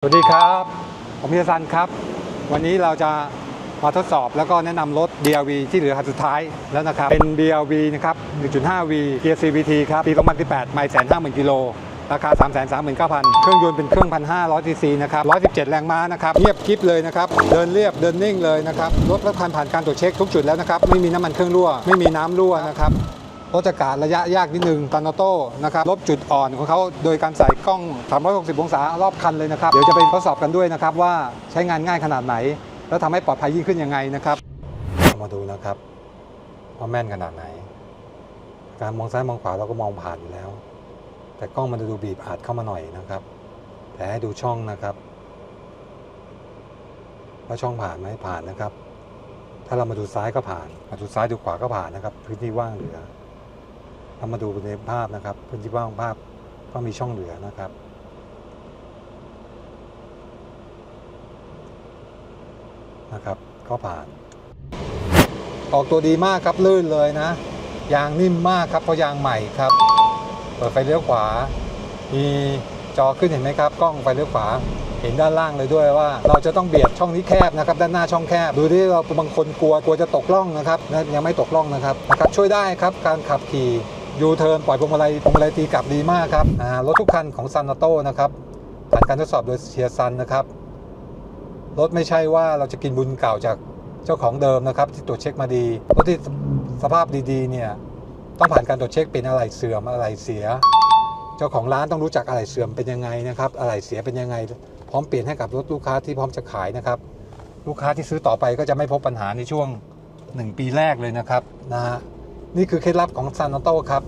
สวัสดีครับ ผมพิยซันครับ วันนี้เราจะมาทดสอบแล้วก็แนะนำรถ BRV ที่เหลือคันสุดท้ายแล้วนะครับ เป็น BRV นะครับ 1.5V เกียร์ CVT ครับ ปี 2018 ไม่แสนห้าหมื่นกิโล ราคา 3 3 9 0 0 0 เครื่องยนต์เป็นเครื่อง 1,500 cc นะครับ 117 แรงม้านะครับ เงียบกริบเลยนะครับ เดินเรียบ เดินนิ่งเลยนะครับ รถทุกคันผ่านการตรวจเช็คทุกจุดแล้วนะครับ ไม่มีน้ำมันเครื่องรั่ว ไม่มีน้ำรั่วนะครับ รถจะกาดระยะยากนิดนึงตันโต้นะครับลบจุดอ่อนของเขาโดยการใส่กล้อง 360 องศารอบคันเลยนะครับ เดี๋ยวจะไปทดสอบกันด้วยนะครับว่าใช้งานง่ายขนาดไหน แล้วทำให้ปลอดภัยยิ่งขึ้นยังไงนะครับมาดูนะครับว่าแม่นขนาดไหน การมองซ้ายมองขวาเราก็มองผ่านอยู่แล้ว แต่กล้องมันจะดูบีบอาดเข้ามาหน่อยนะครับ แต่ให้ดูช่องนะครับว่าช่องผ่านไหมผ่านนะครับ ถ้าเรามาดูซ้ายก็ผ่าน มาดูซ้ายดูขวาก็ผ่านนะครับ พื้นที่ว่างเหลือ เรามาดูในภาพนะครับพื้นที่ว่างภาพก็มีช่องเหลือนะครับนะครับ ก็ผ่าน ออกตัวดีมากครับลื่นเลยนะ ยางนิ่มมากครับเพราะยางใหม่ครับ เปิดไฟเลี้ยวขวา มีจอขึ้นเห็นไหมครับ กล้องไฟเลี้ยวขวา เห็นด้านล่างเลยด้วยว่า เราจะต้องเบียดช่องนี้แคบนะครับ ด้านหน้าช่องแคบ ดูที่เราบางคนกลัวกลัวจะตกล่องนะครับยังไม่ตกล่องนะครับนะครับ ช่วยได้ครับการขับขี่ ยูเทิร์นปล่อยพวงมาลัยพวงมาลัยตีกลับดีมากครับรถทุกคันของซันโตนะครับผ่านการทดสอบโดยเชียร์ซันนะครับรถไม่ใช่ว่าเราจะกินบุญเก่าจากเจ้าของเดิมนะครับ ที่ตรวจเช็คมาดีรถที่สภาพดีๆเนี่ยต้องผ่านการตรวจเช็คเป็นอะไรเสื่อมอะไรเสีย เจ้าของร้านต้องรู้จักอะไรเสื่อมเป็นยังไงนะครับอะไรเสียเป็นยังไง พร้อมเปลี่ยนให้กับรถลูกค้าที่พร้อมจะขายนะครับ ลูกค้าที่ซื้อต่อไปก็จะไม่พบปัญหาในช่วง 1 ปีแรกเลยนะครับนะฮะ นี่คือเคล็ดลับของซานโตครับ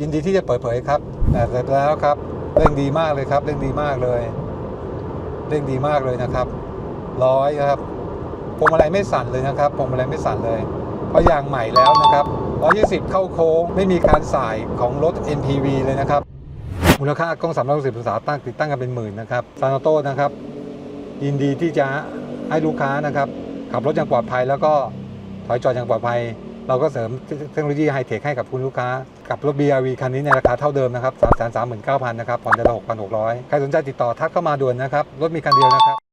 ยินดีที่จะเปิดเผยครับแต่เสร็จแล้วครับเร่งดีมากเลยครับเร่งดีมากเลยเร่งดีมากเลยนะครับร้อยครับพวงมาลัยไม่สั่นเลยนะครับพวงมาลัยไม่สั่นเลย เพราะยางใหม่แล้วนะครับ120 เข้าโค้งไม่มีการสายของรถ MPV เลยนะครับมูลค่ากล้อง360องศาตั้งติดตั้งกันเป็นหมื่นนะครับซานโตนะครับ ยินดีที่จะให้ลูกค้านะครับ ขับรถอย่างปลอดภัยแล้วก็ถอยจอดอย่างปลอดภัย เราก็เสริมเทคโนโลยีไฮเทคให้กับคุณลูกค้า กับรถ BRV คันนี้ในราคาเท่าเดิมนะครับ3 3 9 0 0 0 นะครับผ่อนเดือนละ6,600 ใครสนใจติดต่อทักเข้ามาด่วนนะครับ รถมีคันเดียวนะครับ